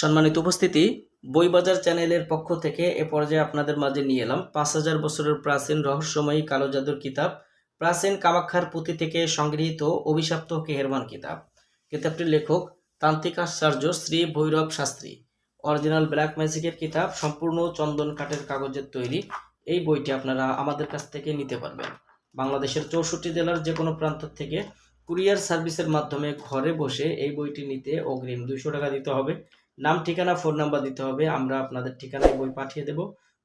সম্মানিত উপস্থিতি, বইবাজার চ্যানেলের পক্ষ থেকে এ পর্যায়ে আপনাদের মাঝে নিয়ে এলাম পাঁচ হাজার বছরের প্রাচীন রহস্যময়ী কালো জাদুর কিতাব, প্রাচীন কামাক্ষার পুঁথি থেকে সংগৃহীত অভিশাপ্ত কেহেরমান কিতাব। কিতাবটির লেখক তান্ত্রিক আচার্য শ্রী ভৈরব শাস্ত্রী। অরিজিনাল ব্ল্যাক ম্যাজিকের কিতাব, সম্পূর্ণ চন্দন কাঠের কাগজের তৈরি। এই বইটি আপনারা আমাদের কাছ থেকে নিতে পারবেন। বাংলাদেশের চৌষট্টি জেলার যে কোনো প্রান্ত থেকে কুরিয়ার সার্ভিসের মাধ্যমে ঘরে বসে এই বইটি নিতে অগ্রিম দুইশো টাকা দিতে হবে। নাম, ঠিকানা ফোন নাম্বার দিতে হবে। আমরা আপনাদের ঠিকানায় বই পাঠিয়ে দেব।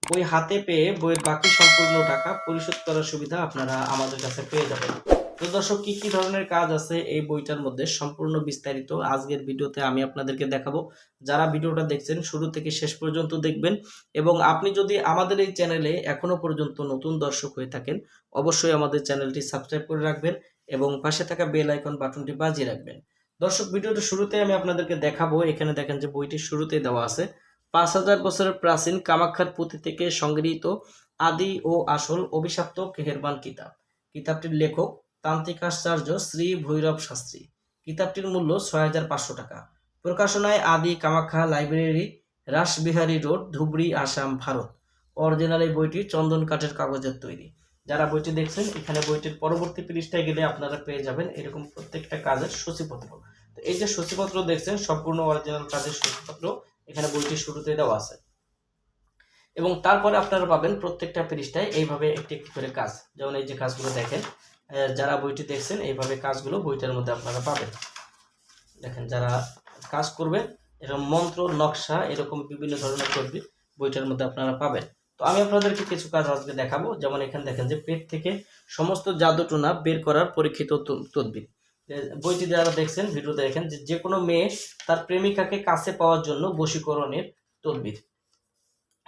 বই হাতে পেয়ে বইয়ের বাকি সম্পূর্ণ টাকা পরিশোধ করার সুবিধা আপনারা আমাদের কাছে পেয়ে যাবেন। তো দর্শক, কি কি ধরনের কাজ আছে এই বইটার মধ্যে সম্পূর্ণ বিস্তারিত আজকের ভিডিওতে আমি আপনাদেরকে দেখাবো। যারা ভিডিওটা দেখছেন, শুরু থেকে শেষ পর্যন্ত দেখবেন এবং আপনি যদি আমাদের এই চ্যানেলে এখনও পর্যন্ত নতুন দর্শক হয়ে থাকেন, অবশ্যই আমাদের চ্যানেলটি সাবস্ক্রাইব করে রাখবেন এবং পাশে থাকা বেল আইকন বাটনটি বাজিয়ে রাখবেন। দর্শক, ভিডিওটা শুরুতে আমি আপনাদেরকে দেখাবো। এখানে দেখেন যে বইটি শুরুতে দেওয়া আছে। পাঁচ হাজার বছরের প্রাচীন কামাক্ষার পুঁথি থেকে সংগৃহীত আদি ও আসল অভিশাপ্ত কেহেরবান কিতাব। কিতাবটির লেখক তান্ত্রিকাচার্য শ্রী ভৈরব শাস্ত্রী। কিতাবটির মূল্য ছয় হাজার পাঁচশো টাকা। প্রকাশনায় Adi Kamakhya library, Rashbehari road, Dhubri, Assam, Bharat. Original এই বইটি চন্দন কাঠের কাগজের তৈরি। যারা বইটি দেখছেন, এখানে বইটির পরবর্তী পৃষ্ঠায় গেলে আপনারা পেয়ে যাবেন এরকম প্রত্যেকটা কাজের সূচিপত্র। তো এই যে সূচিপত্র দেখছেন, সম্পূর্ণ অরিজিনাল কাজের সূচিপত্র, এখানে বইটির শুরুতে দেওয়া আছে। এবং তারপরে আপনারা পাবেন প্রত্যেকটা পৃষ্ঠায় এইভাবে একটি একটি করে কাজ। যেমন এই যে কাজগুলো দেখেন যারা বইটি দেখছেন, এইভাবে কাজগুলো বইটার মধ্যে আপনারা পাবেন। দেখেন, যারা কাজ করবেন, এরকম মন্ত্র, নকশা, এরকম বিভিন্ন ধরনের তদবির বইটার মধ্যে আপনারা পাবেন। তো আমি আপনাদেরকে কিছু কাজ আজকে দেখাবো। যেমন এখানে দেখেন যে পেট থেকে সমস্ত জাদুটোনা বের করার পরীক্ষিত তদবির। বইটি যারা দেখছেন ভিডিওতে দেখেন যে যে কোনো মেয়ে তার প্রেমিকাকে কাছে পাওয়ার জন্য বশীকরণের তদবির।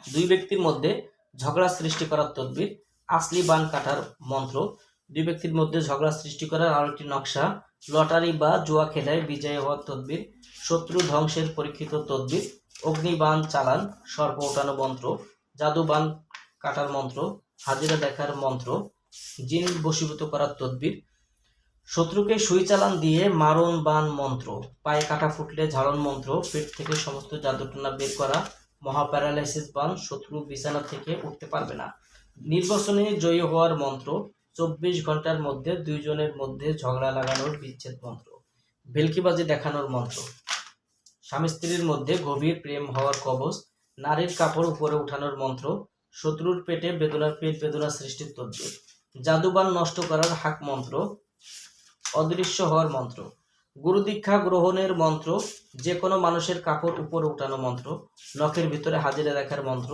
দুই ব্যক্তির মধ্যে ঝগড়া সৃষ্টি করার তদবির, আসলি বান কাটার মন্ত্র। দুই ব্যক্তির মধ্যে ঝগড়া সৃষ্টি করার আরেকটি নকশা, লটারি বা জুয়া খেলায় বিজয়ী হওয়ার তদবির, শত্রু ধ্বংসের পরীক্ষিত তদবির অগ্নিবান চালান, সর্প ওঠানো মন্ত্র। জাদুবান কাটার মন্ত্র, হাজিরা দেখার মন্ত্র, জিন বশীভূত করার তদবির, শত্রুকে সুই চালান দিয়ে মারণ বান মন্ত্র, পায়ে কাটা ফুটলে ঝাড়ন মন্ত্র, পেট থেকে সমস্ত জাদুটনা বের করা মহা প্যারালাইসিস বান শত্রু বিছানা থেকে উঠতে পারবে না। নির্বাচনে জয়ী হওয়ার মন্ত্র, চব্বিশ ঘণ্টার মধ্যে দুইজনের মধ্যে ঝগড়া লাগানোর বিচ্ছেদ মন্ত্র, ভেলকিবাজি দেখানোর মন্ত্র। স্বামী স্ত্রীর মধ্যে গভীর প্রেম হওয়ার কবচ নারীর কাপড় উপরে উঠানোর মন্ত্র, শত্রুর পেটে বেদনার পেট বেদনা সৃষ্টির তদ্বির। জাদুবান নষ্ট করার হাক মন্ত্র, অদৃশ্য হওয়ার মন্ত্র। গুরু দীক্ষা গ্রহণের মন্ত্র যে কোনো মানুষের কাপড় উপরে উঠানো মন্ত্র, নখের ভিতরে হাজিরা দেখার মন্ত্র,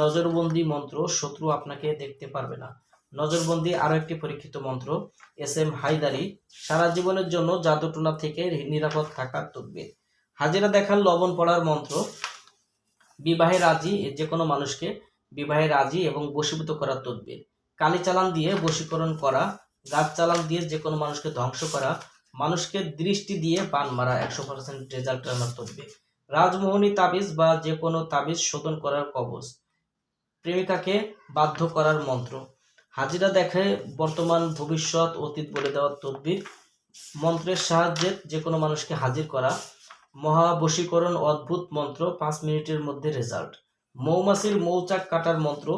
নজরবন্দি মন্ত্র, শত্রু আপনাকে দেখতে পারবে না। নজরবন্দি আরও একটি পরীক্ষিত মন্ত্র, এস এম হায়দারি, সারা জীবনের জন্য জাদুটনা থেকে নিরাপদ থাকার তদবির। হাজিরা দেখার লবণ পড়ার মন্ত্র বিবাহে রাজি যে কোনো মানুষকে বিবাহে রাজি এবং বশীভূত করার তদবির। কালি চালান দিয়ে বশীকরণ করা, গাছ চালান দিয়ে যে কোনো মানুষকে ধ্বংস করা, মানুষকে দৃষ্টি দিয়ে পান মারা একশো পার্সেন্ট রেজাল্ট আনার তদবির। রাজমোহনী তাবিজ বা যে কোনো তাবিজ শোধন করার কবচ। প্রেমিকাকে বাধ্য করার মন্ত্র। হাজিরা দেখে বর্তমান ভবিষ্যৎ অতীত বলে দেওয়ার তদবির। মন্ত্রের সাহায্যে যে কোনো মানুষকে হাজির করা মহাবশীকরণ অদ্ভুত মন্ত্র, পাঁচ মিনিটের মধ্যে রেজাল্ট মৌমাছির মৌচাক কাটার মন্ত্র,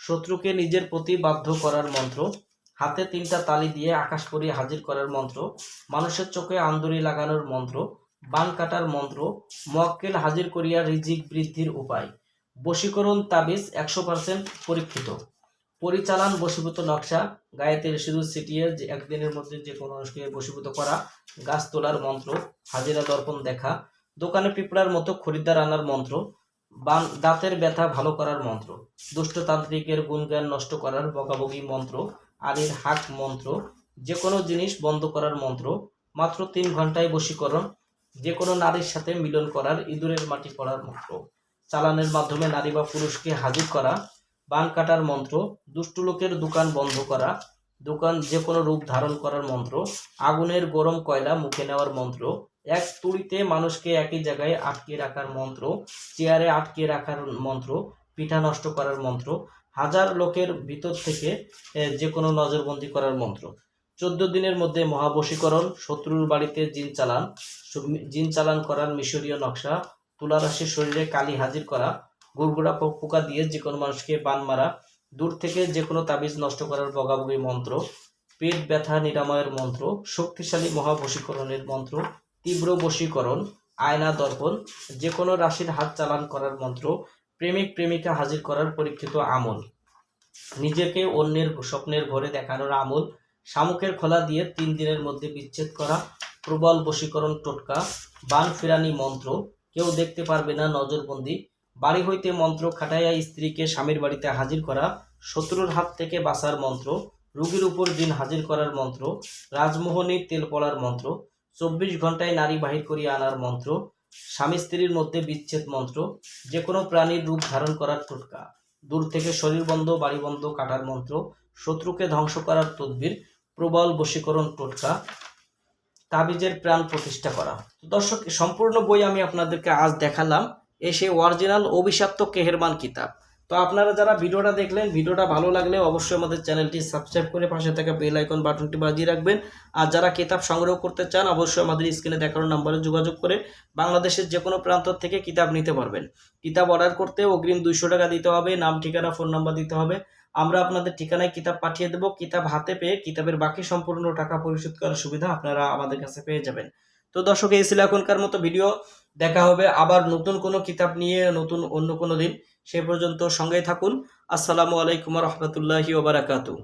শত্রুকে নিজের প্রতি বাধ্য করার মন্ত্র, হাতে তিনটা তালি দিয়ে আকাশ পরিয়ে হাজির করার মন্ত্র, মানুষের চোখে আন্দুরি লাগানোর মন্ত্র, বান কাটার মন্ত্র, মক্কেল হাজির করিয়া রিজিক বৃদ্ধির উপায়। বশীকরণ তাবিজ একশো পার্সেন্ট পরীক্ষিত। পরিচালন বশীভূত নকশা গায়েতে সিঁদুর ছিটিয়ে যে একদিনের মধ্যে যে কোনো মানুষকে বশীভূত করা, গাছ তোলার মন্ত্র, হাজিরা দর্পণ দেখা, দোকানে পিঁপড়ার মতো খরিদ্দার আনার মন্ত্র, বান, দাঁতের ব্যথা ভালো করার মন্ত্র, দুষ্টতান্ত্রিকের গুণজ্ঞান নষ্ট করার বকাবকি মন্ত্র, আলীর হাক মন্ত্র, যে কোনো জিনিস বন্ধ করার মন্ত্র, মাত্র তিন ঘন্টায় বশীকরণ, যে কোনো নারীর সাথে মিলন করার ইঁদুরের মাটি পড়ার মন্ত্র, চালানের মাধ্যমে নারী বা পুরুষকে হাজির করা বান কাটার মন্ত্র, দুষ্টু লোকের দোকান বন্ধ করা, দোকান যে কোনো রূপ ধারণ করার মন্ত্র, আগুনের গরম কয়লা মুখে নেওয়ার মন্ত্র, এক তুড়িতে মানুষকে একই জায়গায় আটকে রাখার মন্ত্র, চেয়ারে আটকে রাখার মন্ত্র, পিঠা নষ্ট করার মন্ত্র, হাজার লোকের ভিতর থেকে যে কোনো নজরবন্দি করার মন্ত্র। চোদ্দ দিনের মধ্যে মহাবশীকরণ, শত্রুর বাড়িতে জিন চালান জিন চালান করার মিশরীয় নকশা তুলা রাশির শরীরে কালি হাজির করা গুড়গুড়া পোকা দিয়ে যে কোনো মানুষকে বান মারা, দূর থেকে যে কোনো তাবিজ নষ্ট করার বগাবগি মন্ত্র, পেট ব্যথা নিরাময়ের মন্ত্র, শক্তিশালী মহাবশীকরণের মন্ত্র, তীব্র বশীকরণ, আয়না দর্পণ যে কোনো রাশির হাত চালান করার মন্ত্র, প্রেমিক প্রেমিকা হাজির করার পরীক্ষিত আমল। নিজেকে অন্যের স্বপ্নের ঘরে দেখানোর আমল, শামুকের খোলা দিয়ে তিন দিনের মধ্যে বিচ্ছেদ করা, প্রবল বশীকরণ টোটকা, বান ফেরানি মন্ত্র, কেউ দেখতে পারবে না নজরবন্দি বাড়ি হইতে মন্ত্র খাটাইয়া স্ত্রীকে স্বামীর বাড়িতে হাজির করা, শত্রুর হাত থেকে বাঁচার মন্ত্র, রুগীর উপর দিন হাজির করার মন্ত্র, রাজমোহনী তেল পড়ার মন্ত্র, চব্বিশ ঘন্টায় নারী বাহির করিয়া আনার মন্ত্র, স্বামী স্ত্রীর মধ্যে বিচ্ছেদ মন্ত্র যে কোনো প্রাণীর রূপ ধারণ করার টোটকা, দূর থেকে শরীর বন্ধ, বাড়ি বন্ধ কাটার মন্ত্র, শত্রুকে ধ্বংস করার তদবির, প্রবল বশীকরণ টোটকা, তাবিজের প্রাণ প্রতিষ্ঠা করা। দর্শক সম্পূর্ণ বই আমি আপনাদেরকে আজ দেখালাম। এসে অরিজিনাল অভিশপ্ত কেহেরমান কিতাব। তো আপনারা যারা ভিডিওটা দেখলেন, ভিডিওটা ভালো লাগলে অবশ্যই আমাদের চ্যানেলটি সাবস্ক্রাইব করে পাশে থাকা বেল আইকন বাটনটি বাজিয়ে রাখবেন। আর যারা কিতাব সংগ্রহ করতে চান, অবশ্যই আমাদের স্ক্রিনে দেখানো নাম্বারে যোগাযোগ করে বাংলাদেশের যে কোনো প্রান্ত থেকে কিতাব নিতে পারবেন। কিতাব অর্ডার করতে অগ্রিম দুইশো টাকা দিতে হবে, নাম, ঠিকানা ফোন নাম্বার দিতে হবে। আমরা আপনাদের ঠিকানায় কিতাব পাঠিয়ে দেবো। কিতাব হাতে পেয়ে কিতাবের বাকি সম্পূর্ণ টাকা পরিশোধ করার সুবিধা আপনারা আমাদের কাছে পেয়ে যাবেন। তো দর্শক, এই ছিল এখনকার মতো ভিডিও। দেখা হবে আবার নতুন কোনো কিতাব নিয়ে, নতুন অন্য কোনো দিন। সে পর্যন্ত সঙ্গেই থাকুন। আসসালামু আলাইকুম রহমতুল্লাহি ওবারাকাতু